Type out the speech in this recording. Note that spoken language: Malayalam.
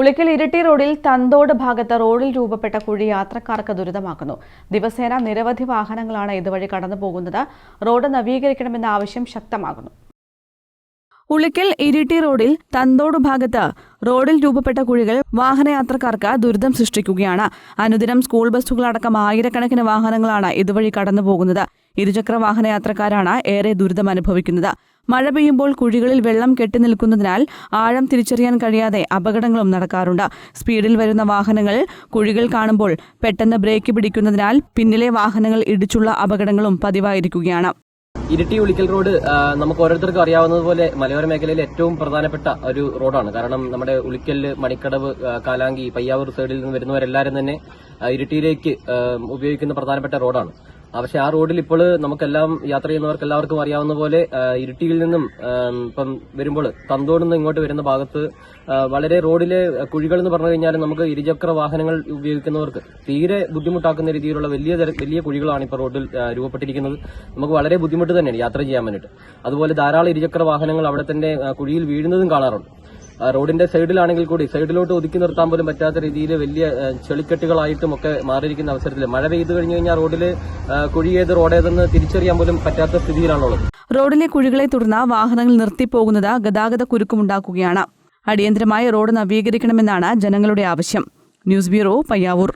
ഉളിക്കൽ ഇരിട്ടി റോഡിൽ തന്തോട് ഭാഗത്ത് റോഡിൽ രൂപപ്പെട്ട കുഴി യാത്രക്കാർക്ക് ദുരിതമാക്കുന്നു. ദിവസേന നിരവധി വാഹനങ്ങളാണ് ഇതുവഴി കടന്നു പോകുന്നത്. റോഡ് നവീകരിക്കണമെന്ന ആവശ്യം ശക്തമാകുന്നു. ഉളിക്കൽ ഇരിട്ടി റോഡിൽ തന്തോട് ഭാഗത്ത് റോഡിൽ രൂപപ്പെട്ട കുഴികൾ വാഹനയാത്രക്കാർക്ക് ദുരിതം സൃഷ്ടിക്കുകയാണ്. അനുദിനം സ്കൂൾ ബസ്സുകളടക്കം ആയിരക്കണക്കിന് വാഹനങ്ങളാണ് ഇതുവഴി കടന്നു പോകുന്നത്. ഇരുചക്ര വാഹനയാത്രക്കാരാണ് ഏറെ ദുരിതം അനുഭവിക്കുന്നത്. മഴ പെയ്യുമ്പോൾ കുഴികളിൽ വെള്ളം കെട്ടി നിൽക്കുന്നതിനാൽ ആഴം തിരിച്ചറിയാൻ കഴിയാതെ അപകടങ്ങളും നടക്കാറുണ്ട്. സ്പീഡിൽ വരുന്ന വാഹനങ്ങൾ കുഴികൾ കാണുമ്പോൾ പെട്ടെന്ന് ബ്രേക്ക് പിടിക്കുന്നതിനാൽ പിന്നിലെ വാഹനങ്ങൾ ഇടിച്ചുള്ള അപകടങ്ങളും പതിവായിരിക്കുകയാണ്. ഇരിട്ടി ഉളിക്കൽ റോഡ് നമുക്ക് ഓരോരുത്തർക്കും അറിയാവുന്നതുപോലെ മലയോര മേഖലയിൽ ഏറ്റവും പ്രധാനപ്പെട്ട ഒരു റോഡാണ്. കാരണം നമ്മുടെ ഉളിക്കൽ മണിക്കടവ് കാലാങ്കി പയ്യാവൂർ സൈഡിൽ നിന്ന് വരുന്നവരെല്ലാവരും തന്നെ ഇരിട്ടിയിലേക്ക് ഉപയോഗിക്കുന്ന പ്രധാനപ്പെട്ട റോഡാണ്. പക്ഷെ ആ റോഡിൽ ഇപ്പോൾ നമുക്കെല്ലാം യാത്ര ചെയ്യുന്നവർക്ക് എല്ലാവർക്കും അറിയാവുന്ന പോലെ ഇരുട്ടിയിൽ നിന്നും ഇപ്പം വരുമ്പോൾ തന്തോട് നിന്ന് ഇങ്ങോട്ട് വരുന്ന ഭാഗത്ത് വളരെ റോഡിലെ കുഴികൾ എന്ന് പറഞ്ഞു കഴിഞ്ഞാൽ നമുക്ക് ഇരുചക്ര വാഹനങ്ങൾ ഉപയോഗിക്കുന്നവർക്ക് തീരെ ബുദ്ധിമുട്ടാക്കുന്ന രീതിയിലുള്ള വലിയ വലിയ കുഴികളാണ് ഇപ്പോൾ റോഡിൽ രൂപപ്പെട്ടിരിക്കുന്നത്. നമുക്ക് വളരെ ബുദ്ധിമുട്ട് തന്നെയാണ് യാത്ര ചെയ്യാൻ വേണ്ടിയിട്ട്. അതുപോലെ ധാരാളം ഇരുചക്ര വാഹനങ്ങൾ അവിടെ തന്നെ കുഴിയിൽ വീഴുന്നതും കാണാറുണ്ട്. റോഡിന്റെ സൈഡിലാണെങ്കിൽ കൂടി സൈഡിലോട്ട് ഒതുക്കി നിർത്താൻ പോലും പറ്റാത്ത രീതിയിൽ വലിയ ചെളിക്കെട്ടുകളായിട്ടും ഒക്കെ മാറിയിരിക്കുന്ന അവസരത്തിൽ മഴ പെയ്തു കഴിഞ്ഞു കഴിഞ്ഞാൽ റോഡിൽ കുഴി ഏത് റോഡേതെന്ന് തിരിച്ചറിയാൻ പോലും പറ്റാത്ത സ്ഥിതിയിലാണുള്ളത്. റോഡിലെ കുഴികളെ തുടർന്ന് വാഹനങ്ങൾ നിർത്തിപ്പോകുന്നത് ഗതാഗത കുരുക്കുമുണ്ടാക്കുകയാണ് അടിയന്തരമായി റോഡ് നവീകരിക്കണമെന്നാണ് ജനങ്ങളുടെ ആവശ്യം. News bureau Payyavoor.